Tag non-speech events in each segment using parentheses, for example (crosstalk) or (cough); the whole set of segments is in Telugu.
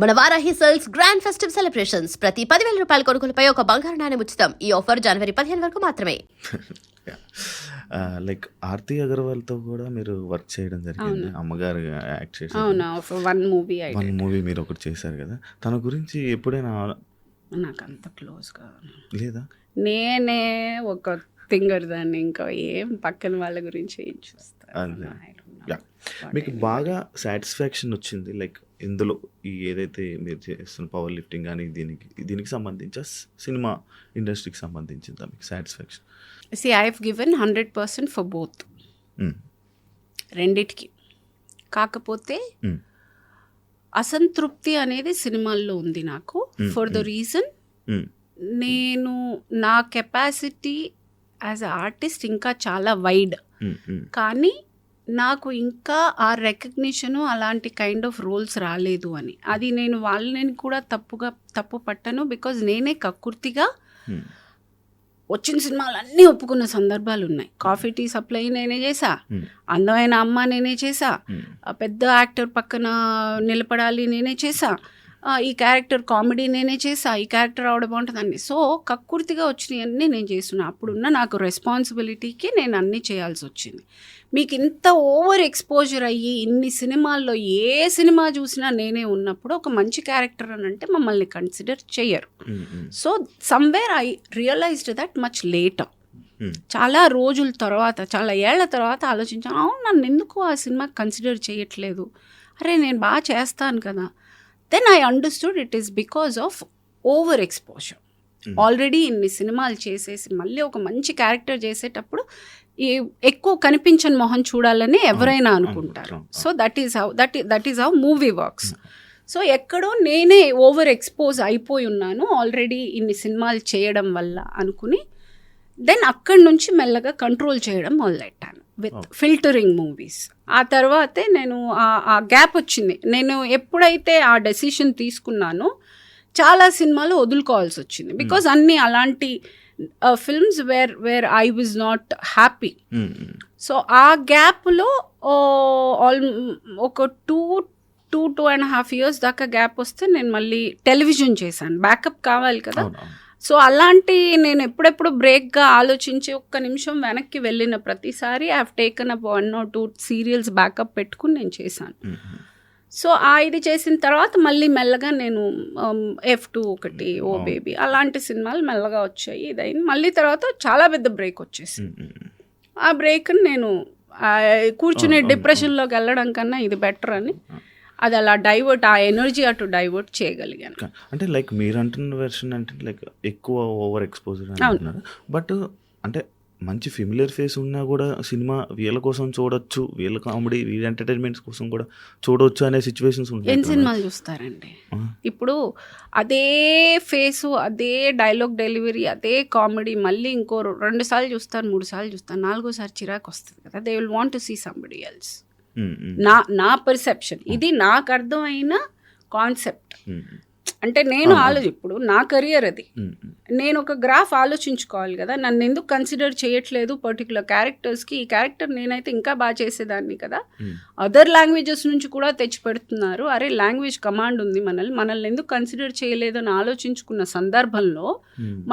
మన Varahi sales grand festive celebrations. ప్రతి పదివేల రూపాయల కొనుగోలుపై ఒక బంగారు నాణెం ఉచితం. ఈ ఆఫర్ జనవరి పదిహేను వరకు మాత్రమే. (laughs) లైక్ ఆర్తి అగర్వాల్తో కూడా మీరు వర్క్ చేయడం జరిగింది. అమ్మగారు యాక్ట్ చేశారు. అవునా వన్ మూవీ వన్ మూవీ మీరు ఒకటి చేశారు కదా. తన గురించి ఎప్పుడైనా నాకు అంత క్లోజ్గా లేదా? నేనే ఒక థింగర్ దాన్ని ఇంకా ఏం పక్కన వాళ్ళ గురించి ఏం. చూస్తాను. యా మీకు బాగా సాటిస్ఫాక్షన్ వచ్చింది. లైక్ ఇందులో ఈ ఏదైతే మీరు చేస్తున్న పవర్ లిఫ్టింగ్ కానీ దీనికి దీనికి సంబంధించి సినిమా ఇండస్ట్రీకి సంబంధించిందా మీకు? Satisfaction see I have given hundred percent for both రెండిటికి. కాకపోతే అసంతృప్తి అనేది సినిమాల్లో ఉంది నాకు. For the. రీజన్ నేను నా కెపాసిటీ యాజ్ అ ఆర్టిస్ట్ ఇంకా చాలా వైడ్ కానీ నాకు ఇంకా ఆ రికగ్నిషను అలాంటి కైండ్ ఆఫ్ రోల్స్ రాలేదు అని. అది నేను వాళ్ళని కూడా తప్పుగా తప్పు పట్టను బికాజ్ నేనే కక్కుర్తిగా వచ్చిన సినిమాలు అన్నీ ఒప్పుకున్న సందర్భాలు ఉన్నాయి. కాఫీ టీ సప్లై నేనే చేసా అందమైన అమ్మ నేనే చేసా ఆ పెద్ద యాక్టర్ పక్కన నిలబడాలి నేనే చేసా ఈ క్యారెక్టర్ కామెడీ నేనే చేసా ఈ క్యారెక్టర్ ఆవిడ బాగుంటుంది అన్ని సో కక్కుర్తిగా వచ్చినవన్నీ నేను చేస్తున్నా. అప్పుడున్న నాకు రెస్పాన్సిబిలిటీకి నేను అన్నీ చేయాల్సి వచ్చింది. మీకు ఇంత ఓవర్ ఎక్స్పోజర్ అయ్యి ఇన్ని సినిమాల్లో ఏ సినిమా చూసినా నేనే ఉన్నప్పుడు ఒక మంచి క్యారెక్టర్ అని అంటే మమ్మల్ని కన్సిడర్ చెయ్యరు. So somewhere I realized that much later చాలా రోజుల తర్వాత చాలా ఏళ్ళ తర్వాత ఆలోచించాను అవును నన్ను ఎందుకు ఆ సినిమా కన్సిడర్ చేయట్లేదు అరే నేను బాగా చేస్తాను కదా. Then I understood it is because of over exposure already ఇన్ని సినిమాలు చేసేసి మళ్ళీ ఒక మంచి క్యారెక్టర్ చేసేటప్పుడు ఈ ఎక్కువ కనిపించని మొహం చూడాలని ఎవరైనా అనుకుంటారు. So that is how that that is how movie works so ఎక్కడో నేనే ఓవర్ ఎక్స్పోజ్ అయిపోయి ఉన్నాను ఆల్రెడీ ఇన్ని సినిమాలు చేయడం వల్ల అనుకుని దెన్ అక్కడి నుంచి మెల్లగా కంట్రోల్ చేయడం మొదలెట్టాను. With filtering movies. ఆ తర్వాతే నేను ఆ- గ్యాప్ వచ్చింది. నేను ఎప్పుడైతే ఆ డెసిషన్ తీసుకున్నానో చాలా సినిమాలు వదులుకోవాల్సి వచ్చింది. బికాజ్ అన్ని అలాంటి films where where I was not happy so ఆ గ్యాప్లో ఆల్ ఒక two two two and half years దాకా గ్యాప్ వస్తే నేను మళ్ళీ టెలివిజన్ చేశాను. బ్యాకప్ కావాలి కదా. సో అలాంటి నేను ఎప్పుడెప్పుడు బ్రేక్గా ఆలోచించి ఒక్క నిమిషం వెనక్కి వెళ్ళిన ప్రతిసారి I taken up one or two serials backup పెట్టుకుని నేను చేశాను. సో ఆ ఇది చేసిన తర్వాత మళ్ళీ మెల్లగా నేను ఎఫ్ టూ ఒకటి ఓ. బేబీ అలాంటి సినిమాలు మెల్లగా వచ్చాయి ఇదైంది. మళ్ళీ తర్వాత చాలా పెద్ద బ్రేక్ వచ్చేసింది. ఆ బ్రేక్ నేను కూర్చుని డిప్రెషన్లోకి వెళ్ళడం కన్నా ఇది బెటర్ అని అది అలా డైవర్ట్ ఆ ఎనర్జీ అటు డైవర్ట్ చేయగలిగాను. అంటే లైక్ మీరు అంటున్న వెర్షన్ అంటే లైక్ ఎక్కువ ఓవర్ ఎక్స్పోజర్. అంటున్నారు? బట్ అంటే మంచి ఫెమిలియర్ ఫేస్ ఉన్నా కూడా సినిమా వీళ్ళ కోసం చూడొచ్చు వీళ్ళ కామెడీ వీళ్ళ ఎంటర్టైన్మెంట్స్ కోసం కూడా చూడొచ్చు అనే సిచ్యువేషన్స్ ఉంటాయి ఎన్ని. సినిమాలు చూస్తారండి? ఇప్పుడు అదే ఫేసు అదే డైలాగ్ డెలివరీ అదే కామెడీ మళ్ళీ ఇంకో రెండు సార్లు చూస్తారు మూడు సార్లు చూస్తారు నాలుగోసారి చిరాకు వస్తుంది కదా. They will want to see somebody else నా నా పర్సెప్షన్ ఇది నాకు అర్థమైన కాన్సెప్ట్ అంటే నేను. ఆలోచి ఇప్పుడు నా కెరియర్ అది. నేను ఒక గ్రాఫ్ ఆలోచించుకోవాలి కదా. నన్ను ఎందుకు కన్సిడర్ చేయట్లేదు పర్టికులర్ క్యారెక్టర్స్కి ఈ క్యారెక్టర్ నేనైతే ఇంకా బాగా చేసేదాన్ని కదా. అదర్ లాంగ్వేజెస్ నుంచి కూడా తెచ్చి పెడుతున్నారు. అరే లాంగ్వేజ్ కమాండ్ ఉంది మనల్ని. మనల్ని ఎందుకు కన్సిడర్ చేయలేదని ఆలోచించుకున్న సందర్భంలో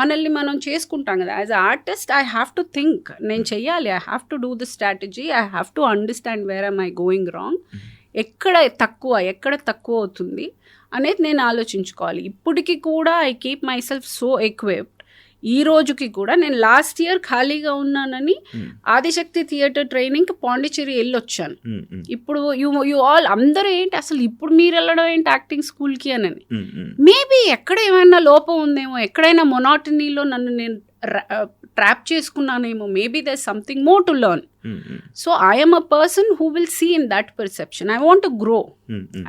మనల్ని మనం చేసుకుంటాం కదా. As a artist I have to think నేను చెయ్యాలి. I have to do the strategy I have to understand where I going wrong ఎక్కడ తక్కువ ఎక్కడ తక్కువ అవుతుంది? అనేది నేను ఆలోచించుకోవాలి. ఇప్పటికి కూడా I keep myself so equipped ఈ రోజుకి కూడా నేను లాస్ట్ ఇయర్ ఖాళీగా ఉన్నానని ఉమ్, ఆదిశక్తి థియేటర్ ట్రైనింగ్కి పాండిచ్చేరి వెళ్ళొచ్చాను. ఉమ్, ఉమ్, ఇప్పుడు యు యు ఆల్ అందరూ ఏంటి? అసలు ఇప్పుడు మీరు వెళ్ళడం ఏంటి యాక్టింగ్ స్కూల్కి అని. మేబీ ఎక్కడ ఏమైనా లోపం ఉందేమో ఎక్కడైనా మొనాటనీలో నన్ను నేను trap చేసుకున్నానేమో. Maybe the something more to learn so I'm a person who will see in that perception I want grow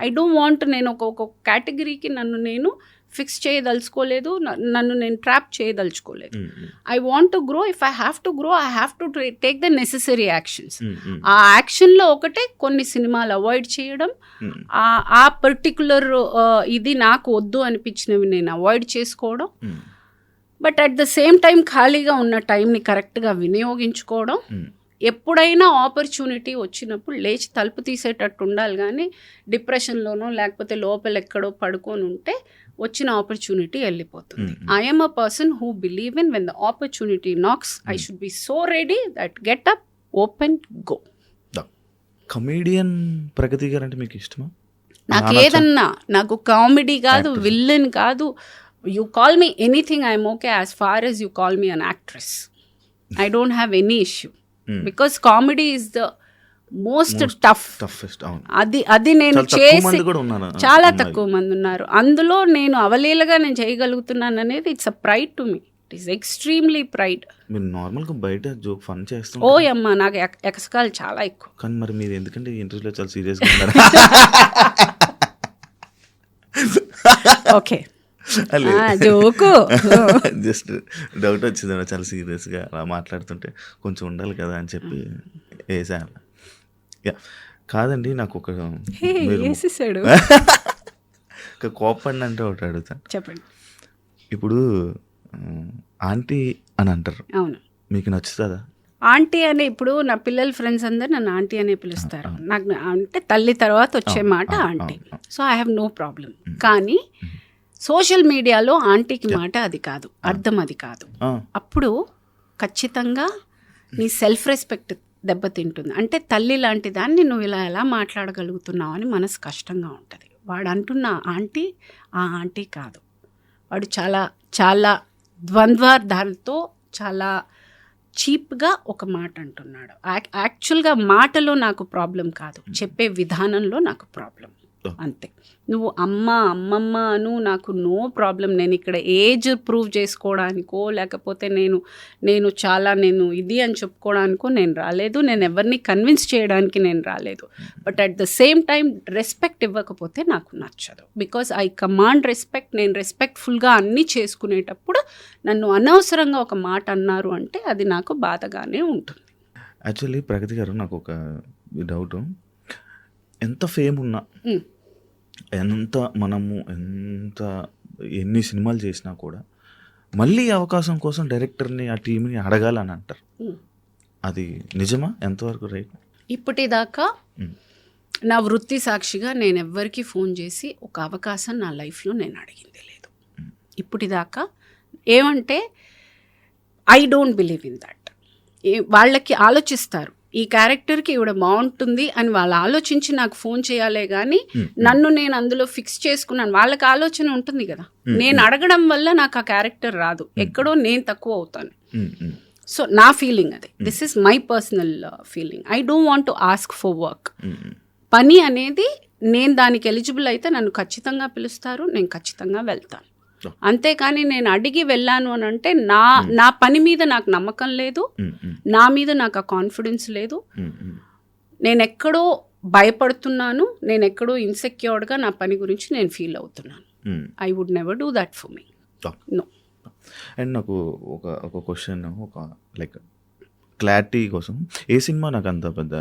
I don't want నేను ఒక ఒక కేటగిరీకి నన్ను నేను ఫిక్స్ చేయదలుచుకోలేదు. నన్ను నేను trap చేయదలుచుకోలేదు. I want to grow if I have to grow I have to take the necessary actions ఆ యాక్షన్లో ఒకటే కొన్ని సినిమాలు అవాయిడ్ చేయడం. ఉమ్, ఆ పర్టికులర్ ఇది నాకు వద్దు అనిపించినవి నేను అవాయిడ్ చేసుకోవడం. ఉమ్, but at the same time ఖాళీగా ఉన్న టైంని కరెక్ట్గా వినియోగించుకోవడం ఉమ్, ఎప్పుడైనా ఆపర్చునిటీ వచ్చినప్పుడు లేచి తలుపు తీసేటట్టు ఉండాలి కానీ డిప్రెషన్లోనో లేకపోతే లోపల ఎక్కడో పడుకొని ఉంటే వచ్చిన ఆపర్చునిటీ వెళ్ళిపోతుంది. I'm a person who believe in when the opportunity knocks I should be so ready that get up open go comedian Pragathi garu అంటే మీకు ఇష్టమా నాకు? ఏదన్నా నాకు కామెడీ కాదు. విల్లన్ కాదు you call me anything I'm okay as far as you call me an actress I don't have any issue Mm. Because comedy is the most tough toughest అవును. అది అది నేను చేసి చాలా. తక్కువ మంది ఉన్నారు. అందులో నేను అవలీలగా నేను చేయగలుగుతున్నాను అనేది it's a pride to me it is extremely pride మీరు బయట జోక్ ఫన్ ఓ చేస్తుంటారు అమ్మ నాకు ఎక్- ఎకసకాలు చాలా ఎక్కువ. కానీ మరి మీరు ఎందుకంటే ఇంటర్వ్యూలో చాలా ఓకే (laughs) జోకు. (laughs) జస్ట్ డౌట్ వచ్చింది చాలా సీరియస్గా అలా మాట్లాడుతుంటే కొంచెం ఉండాలి కదా అని చెప్పి వేసాను. యా. కాదండి నాకు ఒక వేసేసాడు. (laughs) కోపండి అంటే ఒకటి అడుగుతాను చెప్పండి. ఇప్పుడు ఆంటీ అని అంటారు. అవును. మీకు నచ్చుతుందా? ఆంటీ అనే ఇప్పుడు నా పిల్లల ఫ్రెండ్స్ అందరు నన్ను ఆంటీ అనే పిలుస్తారు. నాకు అంటే తల్లి తర్వాత వచ్చే మాట aunty. So I have no problem కానీ సోషల్ మీడియాలో ఆంటీకి మాట అది కాదు అర్థం అది కాదు. అప్పుడు ఖచ్చితంగా నీ సెల్ఫ్ రెస్పెక్ట్ దెబ్బతింటుంది అంటే తల్లి లాంటి దాన్ని నువ్వు ఇలా ఎలా మాట్లాడగలుగుతున్నావు అని మనసు కష్టంగా ఉంటుంది. వాడు అంటున్న ఆంటీ ఆ ఆంటీ కాదు. వాడు చాలా చాలా ద్వంద్వార్థాలతో చాలా చీప్గా ఒక మాట అంటున్నాడు. యాక్- యాక్చువల్గా మాటలో నాకు ప్రాబ్లం కాదు. చెప్పే విధానంలో నాకు ప్రాబ్లం అంతే. నువ్వు అమ్మ అమ్మమ్మ అను నాకు నో ప్రాబ్లం. నేను ఇక్కడ ఏజ్ ప్రూవ్ చేసుకోవడానికో లేకపోతే నేను నేను చాలా నేను ఇది అని చెప్పుకోవడానికో నేను రాలేదు. నేను ఎవరిని కన్విన్స్ చేయడానికి నేను రాలేదు. But at the same time respect ఇవ్వకపోతే నాకు నచ్చదు. బికాజ్ ఐ కమాండ్ రెస్పెక్ట్ నేను రెస్పెక్ట్ఫుల్గా అన్నీ చేసుకునేటప్పుడు నన్ను అనవసరంగా ఒక మాట అన్నారు అంటే అది నాకు బాధగానే ఉంటుంది. యాక్చువల్లీ ప్రగతి గారు నాకు ఒక డౌట్ ఎంత ఫేమ్ ఉన్నా. ఎంత మనము ఎంత ఎన్ని సినిమాలు చేసినా కూడా మళ్ళీ అవకాశం కోసం డైరెక్టర్ని ఆ టీంని అడగాలని అంటారు. అది నిజమా? ఎంతవరకు రైట్? ఇప్పటిదాకా. నా వృత్తి సాక్షిగా నేను ఎవ్వరికి ఫోన్ చేసి ఒక అవకాశం నా లైఫ్లో నేను అడిగింది లేదు. ఇప్పటిదాకా ఏమంటే I don't believe in that వాళ్ళకి ఆలోచిస్తారు. ఈ క్యారెక్టర్కి ఇవిడ బాగుంటుంది అని వాళ్ళు ఆలోచించి నాకు ఫోన్ చేయాలే కానీ. నన్ను నేను అందులో ఫిక్స్ చేసుకున్నాను. వాళ్ళకి ఆలోచన ఉంటుంది కదా. నేను అడగడం వల్ల నాకు ఆ క్యారెక్టర్ రాదు. ఎక్కడో నేను తక్కువ అవుతాను. సో నా ఫీలింగ్ అది. This is my personal feeling I don't want to ask for work. పని అనేది నేను దానికి ఎలిజిబుల్ అయితే నన్ను ఖచ్చితంగా పిలుస్తారు నేను ఖచ్చితంగా వెళ్తాను. అంతేకాని నేను అడిగి వెళ్ళాను అని అంటే నా నా పని మీద నాకు నమ్మకం లేదు. నా మీద నాకు ఆ కాన్ఫిడెన్స్ లేదు. నేను ఎక్కడో భయపడుతున్నాను. నేను ఎక్కడో ఇన్సెక్యూర్డ్గా నా పని గురించి నేను ఫీల్ అవుతున్నాను. I would never do that for me. No and నాకు ఒక ఒక క్వశ్చన్ ఒక లైక్ క్లారిటీ కోసం. ఏ సినిమా నాకు అంత పెద్ద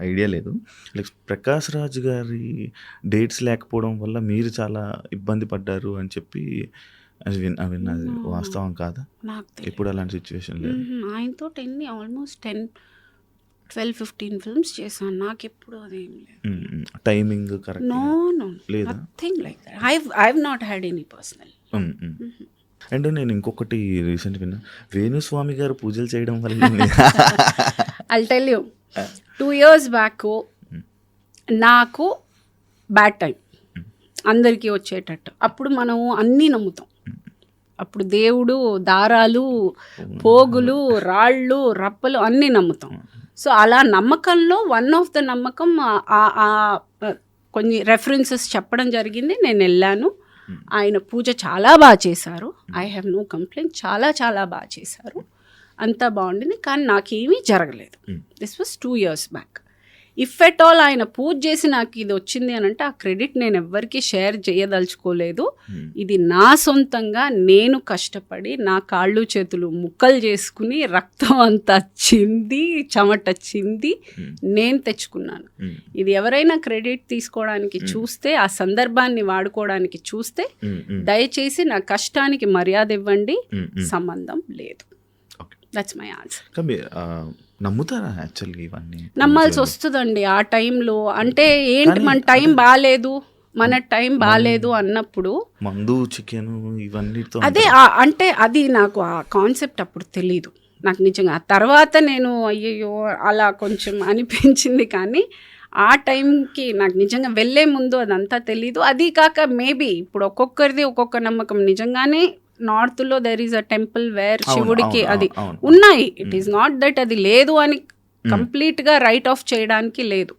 ఐడియా లేదు. లైక్ ప్రకాష్ రాజ్ గారి డేట్స్ లేకపోవడం వల్ల మీరు చాలా ఇబ్బంది పడ్డారు అని చెప్పి అది విన్ విన్నది. వాస్తవం కాదా. ఎప్పుడు అలాంటి సిచ్యువేషన్ లేదు. ఆయనతో ఎన్ని almost ten twelve fifteen films చేశాను. నాకు ఎప్పుడు అదేం లేదు. Timing correct no no? Nothing like I I not had any personal and నేను ఇంకొకటి రీసెంట్ విన్నా. వేణుస్వామి గారు పూజలు చేయడం వల్ల I tell you two years back నాకు బ్యాడ్ టైం అందరికీ వచ్చేటట్టు. అప్పుడు మనం అన్నీ నమ్ముతాం. అప్పుడు దేవుడు దారాలు పోగులు రాళ్ళు రప్పలు అన్నీ నమ్ముతాం. సో అలా నమ్మకంలో వన్ ఆఫ్ ద నమ్మకం కొన్ని రెఫరెన్సెస్ చెప్పడం జరిగింది. నేను వెళ్ళాను. ఆయన పూజ చాలా బాగా చేశారు. ఐ హ్యావ్ నో కంప్లైంట్ చాలా చాలా బాగా చేశారు. అంతా బాగుండింది. కానీ నాకేమీ జరగలేదు. This was two years back if at all ఆయన పూజ చేసి నాకు ఇది వచ్చింది అని అంటే ఆ క్రెడిట్ నేను ఎవ్వరికీ షేర్ చేయదలుచుకోలేదు. ఇది నా సొంతంగా నేను కష్టపడి నా కాళ్ళు చేతులు ముక్కలు చేసుకుని రక్తం అంతా చింది చెమట చింది నేను తెచ్చుకున్నాను. ఇది ఎవరైనా క్రెడిట్ తీసుకోవడానికి చూస్తే ఆ సందర్భాన్ని వాడుకోవడానికి చూస్తే దయచేసి నా కష్టానికి మర్యాద ఇవ్వండి. సంబంధం లేదు. దట్స్ మై ఆన్సర్ నమ్ముతారా యాక్చువల్గా ఇవన్నీ? నమ్మాల్సి వస్తుందండి ఆ టైంలో. అంటే ఏంటి మన టైం బాగాలేదు మన టైం బాగాలేదు అన్నప్పుడు మందు చికెన్ ఇవన్నీతో అదే అంటే అది నాకు ఆ కాన్సెప్ట్ అప్పుడు తెలీదు. నాకు నిజంగా ఆ తర్వాత నేను అయ్యయ్యో అలా కొంచెం అనిపించింది కానీ ఆ టైంకి నాకు నిజంగా వెళ్ళే ముందు అదంతా తెలీదు. అది కాక మేబీ ఇప్పుడు ఒక్కొక్కరిది ఒక్కొక్క నమ్మకం. నిజంగానే నార్త్లో there is a temple where శివుడికి అది. ఉన్నాయి. ఇట్ ఈస్ నాట్ దట్ అది లేదు అని కంప్లీట్గా రైట్ ఆఫ్ చేయడానికి లేదు.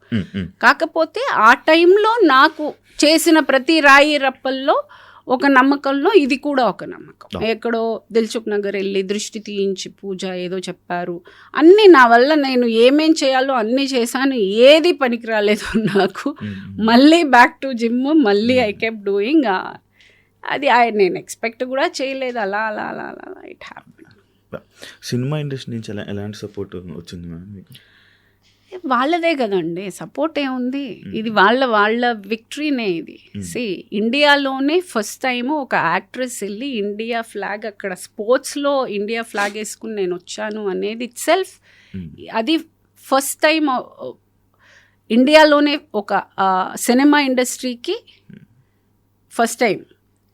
కాకపోతే ఆ టైంలో నాకు చేసిన ప్రతి రాయి రప్పల్లో ఒక నమ్మకంలో ఇది కూడా ఒక నమ్మకం. ఎక్కడో దిల్చుక్ నగర్ వెళ్ళి దృష్టి తీయించి పూజ ఏదో చెప్పారు. అన్నీ నా వల్ల నేను ఏమేం చేయాలో అన్నీ చేశాను. ఏది పనికి రాలేదు నాకు. మళ్ళీ బ్యాక్ టు జిమ్ మళ్ళీ ఐ కెప్ డూయింగ్ అది I- నేను ఎక్స్పెక్ట్ కూడా చేయలేదు. అలా అలా అలా అలా ఇట్ హ్యాపీ సినిమా ఇండస్ట్రీ నుంచి ఎలా ఎలాంటి సపోర్ట్ వచ్చింది మేడం మీకు? వాళ్ళదే కదండి. సపోర్ట్ ఏముంది? ఇది వాళ్ళ వాళ్ళ విక్టరీనే ఇది. సి ఇండియాలోనే ఫస్ట్ టైం ఒక యాక్ట్రెస్ వెళ్ళి ఇండియా ఫ్లాగ్ అక్కడ స్పోర్ట్స్లో ఇండియా ఫ్లాగ్ వేసుకుని నేను వచ్చాను అనేది ఇట్ సెల్ఫ్ ఉమ్, అది ఫస్ట్ టైం ఇండియాలోనే ఒక సినిమా ఇండస్ట్రీకి ఫస్ట్ టైం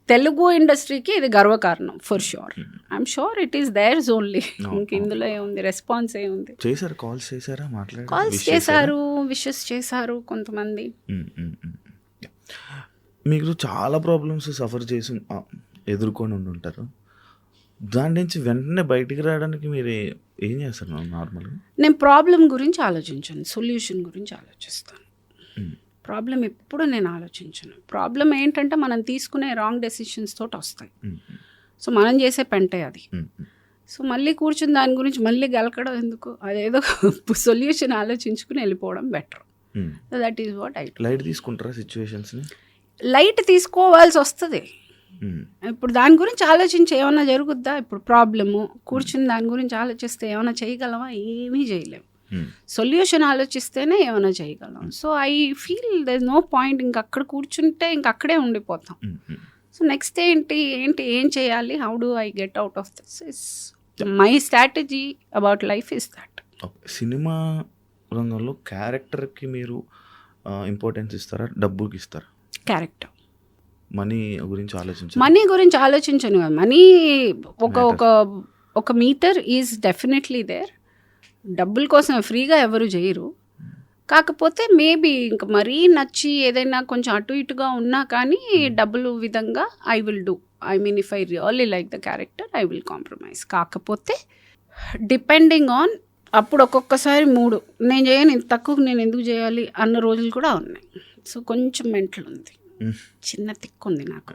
తెలుగు ఇండస్ట్రీకి ఇది గర్వకారణం for sure I'm sure it is there's only ఇంక ఇందులో ఏముంది? రెస్పాన్స్ ఏముంది? చేశారు కాల్స్ చేశారా మాట్లాడారు? కాల్స్ చేశారు? విషెస్ చేశారు కొంతమంది. మీరు చాలా ప్రాబ్లమ్స్ సఫర్ చేసి ఎదుర్కొని ఉండి ఉంటారు. దాని నుంచి వెంటనే బయటికి రావడానికి మీరు ఏ- ఏం చేస్తారు నార్మల్గా? నేను ప్రాబ్లం గురించి ఆలోచించను సొల్యూషన్ గురించి ఆలోచిస్తాను. ప్రాబ్లం ఎప్పుడు నేను ఆలోచించను. ప్రాబ్లం ఏంటంటే మనం తీసుకునే రాంగ్ డెసిషన్స్ తోటి వస్తాయి. సో మనం చేసే పెంటే అది. సో మళ్ళీ కూర్చుని దాని గురించి మళ్ళీ గెలకడం ఎందుకు? అదేదో (laughs) సొల్యూషన్ ఆలోచించుకుని వెళ్ళిపోవడం better. So that is what I light తీసుకుంటారా సిచ్యువేషన్స్ని? లైట్ తీసుకోవాల్సి వస్తుంది. ఇప్పుడు దాని గురించి ఆలోచించి ఏమైనా జరుగుద్దా? ఇప్పుడు ప్రాబ్లము. కూర్చుని దాని గురించి ఆలోచిస్తే ఏమైనా చేయగలమా? ఏమీ చేయలేము. సొల్యూషన్ ఆలోచిస్తేనే ఏమైనా చేయగలం. So I feel there no point ఇంక అక్కడ కూర్చుంటే ఇంక అక్కడే ఉండిపోతాం. సో నెక్స్ట్ ఏంటి ఏంటి ఏం చేయాలి? How do I get out of this is my strategy about life is that cinema రంగంలో క్యారెక్టర్కి మీరు ఇంపార్టెన్స్ ఇస్తారా? డబ్బుకి ఇస్తారా? క్యారెక్టర్ మనీ గురించి ఆలోచించారు మనీ గురించి ఆలోచించను కదా. మనీ ఒక ఒక ఒక మీటర్ ఈజ్ డెఫినెట్లీ దేర్ డబ్బుల కోసం ఫ్రీగా ఎవరు చేయరు. కాకపోతే మేబీ ఇంకా మరీ నచ్చి ఏదైనా కొంచెం అటు ఇటుగా ఉన్నా కానీ డబ్బులు విధంగా I will do I mean if I really like the character I will compromise కాకపోతే డిపెండింగ్ ఆన్ అప్పుడు ఒక్కొక్కసారి మూడు. నేను చేయను ఇంత తక్కువ నేను ఎందుకు చేయాలి అన్న రోజులు కూడా ఉన్నాయి. సో కొంచెం మెంటల్ ఉంది. చిన్న తిక్కు ఉంది నాకు.